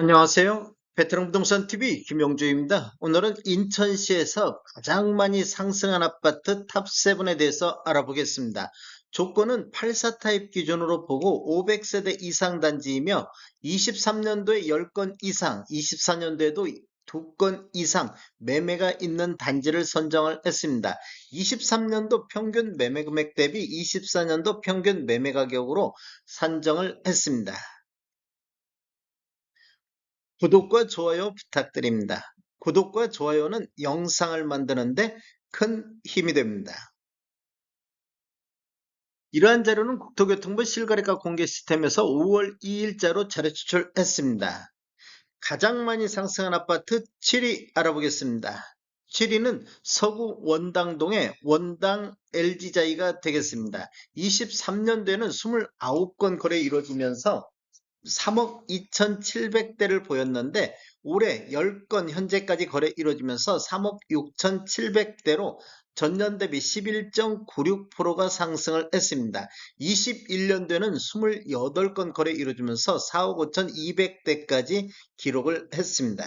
안녕하세요. 베테랑 부동산 TV 김영주입니다. 오늘은 인천시에서 가장 많이 상승한 아파트 탑7에 대해서 알아보겠습니다. 조건은 84 타입 기준으로 보고 500세대 이상 단지이며 23년도에 10건 이상, 24년도에도 2건 이상 매매가 있는 단지를 선정을 했습니다. 23년도 평균 매매 금액 대비 24년도 평균 매매 가격으로 산정을 했습니다. 구독과 좋아요 부탁드립니다. 구독과 좋아요는 영상을 만드는데 큰 힘이 됩니다. 이러한 자료는 국토교통부 실거래가 공개 시스템에서 5월 2일자로 자료 추출했습니다. 가장 많이 상승한 아파트 7위 알아보겠습니다. 7위는 서구 원당동의 원당 LG자이가 되겠습니다. 23년도에는 29건 거래 이루어지면서 3억 2,700대를 보였는데 올해 10건 현재까지 거래 이루어지면서 3억 6,700대로 전년 대비 11.96%가 상승을 했습니다. 21년도에는 28건 거래 이루어지면서 4억 5,200대까지 기록을 했습니다.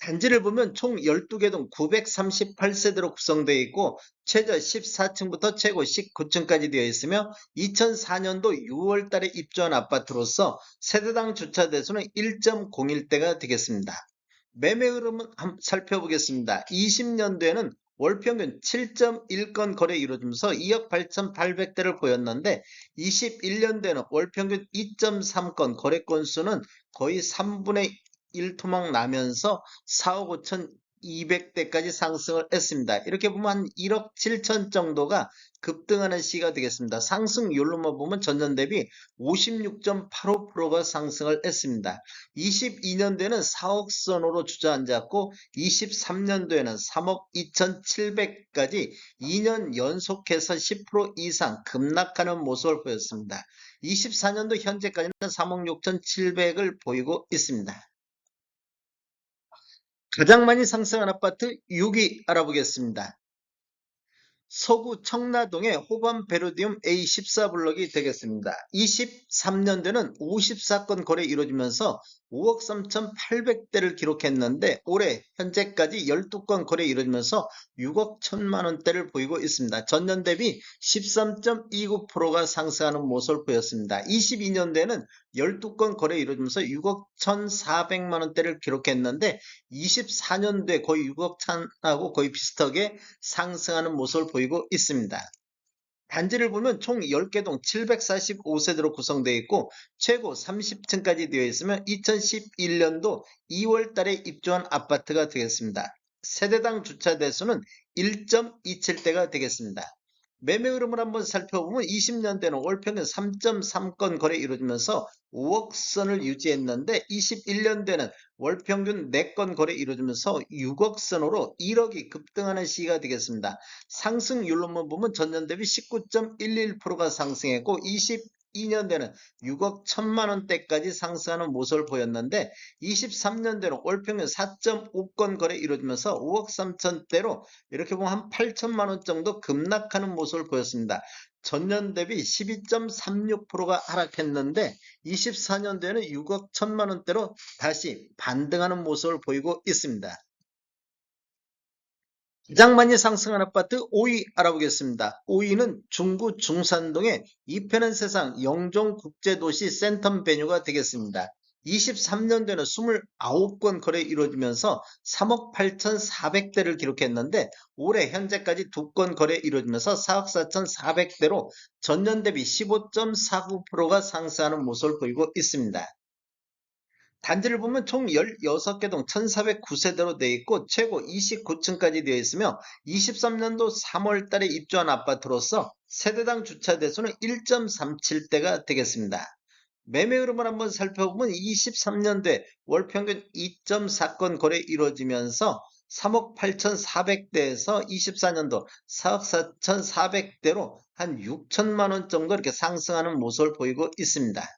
단지를 보면 총 12개 동 938세대로 구성되어 있고 최저 14층부터 최고 19층까지 되어 있으며 2004년도 6월 달에 입주한 아파트로서 세대당 주차 대수는 1.01대가 되겠습니다. 매매 흐름은 한번 살펴보겠습니다. 20년도에는 월 평균 7.1건 거래 이루어지면서 2억 8,800대를 보였는데 21년도에는 월 평균 2.3건 거래 건수는 거의 3분의 1토막 나면서 4억 5천 200대까지 상승을 했습니다. 이렇게 보면 한 1억 7천 정도가 급등하는 시가 되겠습니다. 상승률로만 보면 전년 대비 56.85%가 상승을 했습니다. 22년도에는 4억 선으로 주저앉았고 23년도에는 3억 2,700까지 2년 연속해서 10% 이상 급락하는 모습을 보였습니다. 24년도 현재까지는 3억 6,700을 보이고 있습니다. 가장 많이 상승한 아파트 6위 알아보겠습니다. 서구 청라동의 호반 베르디움 A14블럭이 되겠습니다. 23년도에는 54건 거래 이루어지면서 5억 3,800대를 기록했는데 올해 현재까지 12건 거래 이루어지면서 6억 1천만 원대를 보이고 있습니다. 전년 대비 13.29%가 상승하는 모습을 보였습니다. 22년도에는 12건 거래 이루어지면서 6억 1,400만 원대를 기록했는데 24년도에 거의 6억 천하고 거의 비슷하게 상승하는 모습을 보이고 있습니다. 단지를 보면 총 10개 동 745세대로 구성되어 있고 최고 30층까지 되어 있으면 2011년도 2월 달에 입주한 아파트가 되겠습니다. 세대당 주차 대수는 1.27대가 되겠습니다. 매매 흐름을 한번 살펴보면 20년대는 월 평균 3.3건 거래 이루어지면서 5억 선을 유지했는데 21년대는 월 평균 4건 거래 이루어지면서 6억 선으로 1억이 급등하는 시기가 되겠습니다. 상승률로만 보면 전년 대비 19.11%가 상승했고 22년대는 6억 1천만 원대까지 상승하는 모습을 보였는데 23년대는 월평균 4.5건 거래 이루어지면서 5억 3천대로 이렇게 보면 한 8천만 원 정도 급락하는 모습을 보였습니다. 전년 대비 12.36%가 하락했는데 24년도에는 6억 1천만 원대로 다시 반등하는 모습을 보이고 있습니다. 가장 많이 상승한 아파트 5위 알아보겠습니다. 5위는 중구 중산동의 이편한 세상 영종국제도시 센텀 베뉴가 되겠습니다. 23년도에는 29건 거래 이루어지면서 3억 8,400대를 기록했는데 올해 현재까지 2건 거래 이루어지면서 4억 4,400대로 전년 대비 15.49%가 상승하는 모습을 보이고 있습니다. 단지를 보면 총 16개 동 1409세대로 되어 있고 최고 29층까지 되어 있으며 23년도 3월 달에 입주한 아파트로서 세대당 주차 대수는 1.37대가 되겠습니다. 매매 흐름을 한번 살펴보면 23년도에 월 평균 2.4건 거래 이루어지면서 3억 8,400대에서 24년도 4억 4,400대로 한 6천만 원 정도 이렇게 상승하는 모습을 보이고 있습니다.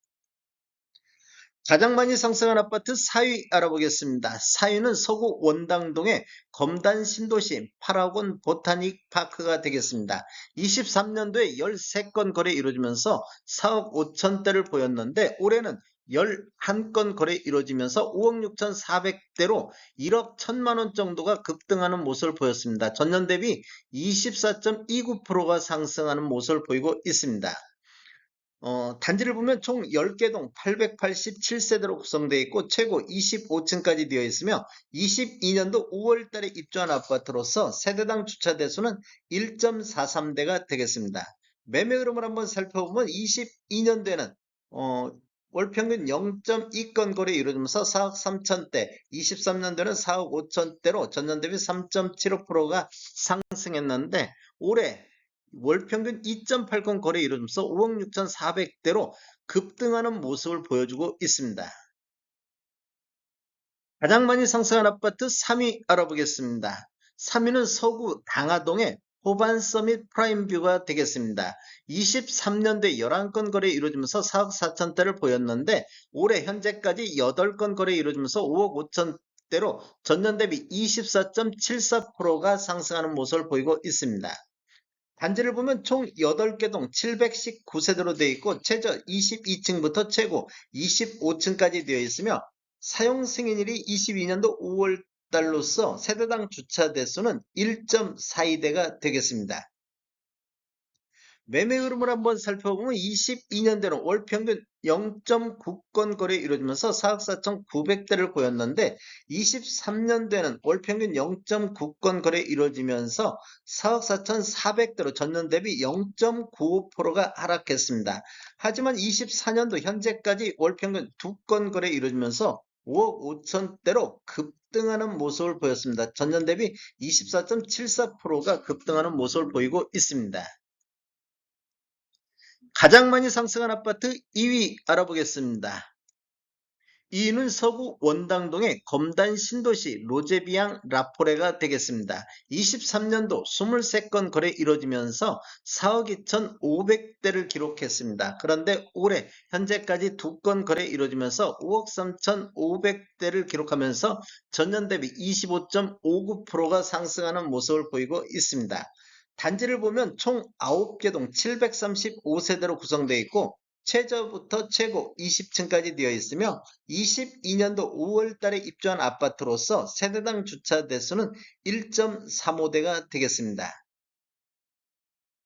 가장 많이 상승한 아파트 4위 알아보겠습니다. 4위는 서구 원당동의 검단 신도시 8학원 보타닉 파크가 되겠습니다. 23년도에 13건 거래 이루어지면서 4억 5천대를 보였는데 올해는 11건 거래 이루어지면서 5억 6,400대로 1억 1천만 원 정도가 급등하는 모습을 보였습니다. 전년 대비 24.29%가 상승하는 모습을 보이고 있습니다. 어, 단지를 보면 총 10개 동 887세대로 구성되어 있고 최고 25층까지 되어 있으며 22년도 5월 달에 입주한 아파트로서 세대당 주차 대수는 1.43대가 되겠습니다. 매매 흐름을 한번 살펴보면 22년도에는 어, 월 평균 0.2건 거래 이루어지면서 4억 3천대, 23년도에는 4억 5천대로 전년 대비 3.75%가 상승했는데 올해 월 평균 2.8건 거래 이루어지면서 5억 6,400대로 급등하는 모습을 보여주고 있습니다. 가장 많이 상승한 아파트 3위 알아보겠습니다. 3위는 서구 당하동의 호반 서밋 프라임뷰가 되겠습니다. 23년도에 11건 거래 이루어지면서 4억 4천대를 보였는데 올해 현재까지 8건 거래 이루어지면서 5억 5천 대로 전년 대비 24.74%가 상승하는 모습을 보이고 있습니다. 단지를 보면 총 8개 동 719세대로 되어 있고 최저 22층부터 최고 25층까지 되어 있으며 사용 승인일이 22년도 5월 달로서 세대당 주차 대수는 1.42대가 되겠습니다. 매매 흐름을 한번 살펴보면 22년대는 월 평균 0.9건 거래 이루어지면서 4억 4,900대를 보였는데 23년대는 월 평균 0.9건 거래 이루어지면서 4억 4,400대로 전년 대비 0.95%가 하락했습니다. 하지만 24년도 현재까지 월 평균 2건 거래 이루어지면서 5억 5천대로 급등하는 모습을 보였습니다. 전년 대비 24.74%가 급등하는 모습을 보이고 있습니다. 가장 많이 상승한 아파트 2위 알아보겠습니다. 2위는 서구 원당동의 검단 신도시 로제비앙 라포레가 되겠습니다. 23년도 23건 거래 이루어지면서 4억 2,500대를 기록했습니다. 그런데 올해 현재까지 2건 거래 이루어지면서 5억 3,500대를 기록하면서 전년 대비 25.59%가 상승하는 모습을 보이고 있습니다. 단지를 보면 총 9개 동 735세대로 구성되어 있고 최저부터 최고 20층까지 되어 있으며 22년도 5월 달에 입주한 아파트로서 세대당 주차 대수는 1.35대가 되겠습니다.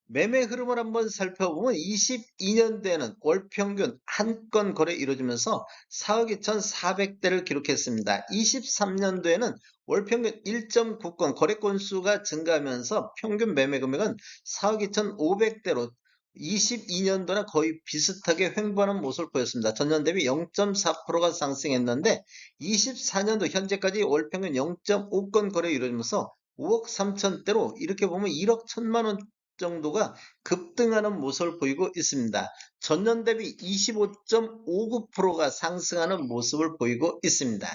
매매 흐름을 한번 살펴보면 22년대에는 월 평균 한 건 거래 이루어지면서 4억 2,400대를 기록했습니다. 23년도에는 월 평균 1.9건 거래 건수가 증가하면서 평균 매매 금액은 4억 2,500대로 22년도나 거의 비슷하게 횡보하는 모습을 보였습니다. 전년 대비 0.4%가 상승했는데 24년도 현재까지 월 평균 0.5건 거래 이루어지면서 5억 3천대로 이렇게 보면 1억 1천만 원 정도가 급등하는 모습을 보이고 있습니다. 전년 대비 25.59%가 상승하는 모습을 보이고 있습니다.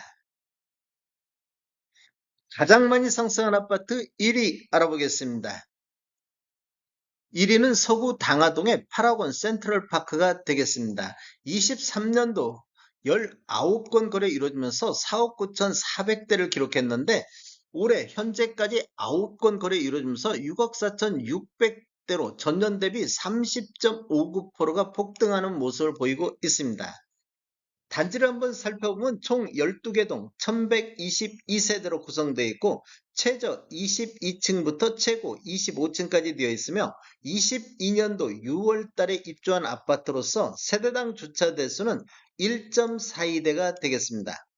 가장 많이 상승한 아파트 1위 알아보겠습니다. 1위는 서구 당하동의 파라곤 센트럴파크가 되겠습니다. 23년도 19건 거래 이루어지면서 4억 9,400대를 기록했는데 올해 현재까지 9건 거래 이루어지면서 6억 4,600대로 전년 대비 30.59%가 폭등하는 모습을 보이고 있습니다. 단지를 한번 살펴보면 총 12개 동 1122세대로 구성되어 있고 최저 22층부터 최고 25층까지 되어 있으며 22년도 6월 달에 입주한 아파트로서 세대당 주차 대수는 1.42대가 되겠습니다.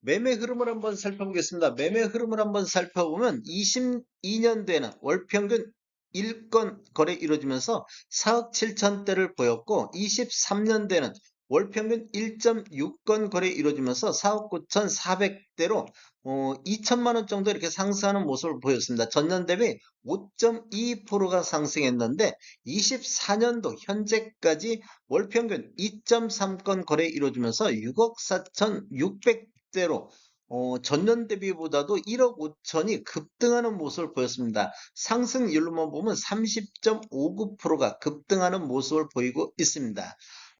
매매 흐름을 한번 살펴보겠습니다. 매매 흐름을 한번 살펴보면 22년도에는 월 평균 1건 거래 이루어지면서 4억 7천대를 보였고 23년도에는 월 평균 1.6건 거래 이루어지면서 4억 9,400대로 어, 2천만 원 정도 이렇게 상승하는 모습을 보였습니다. 전년 대비 5.2%가 상승했는데 24년도 현재까지 월 평균 2.3건 거래 이루어지면서 6억 4,600 대로 어, 전년 대비보다도 1억 5천이 급등하는 모습을 보였습니다. 상승률로만 보면 30.59%가 급등하는 모습을 보이고 있습니다.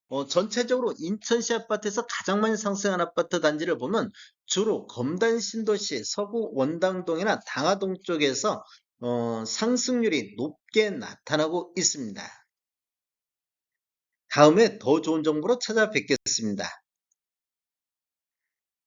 어, 전체적으로 인천시 아파트에서 가장 많이 상승한 아파트 단지를 보면 주로 검단 신도시 서구 원당동이나 당하동 쪽에서 어, 상승률이 높게 나타나고 있습니다. 다음에 더 좋은 정보로 찾아뵙겠습니다.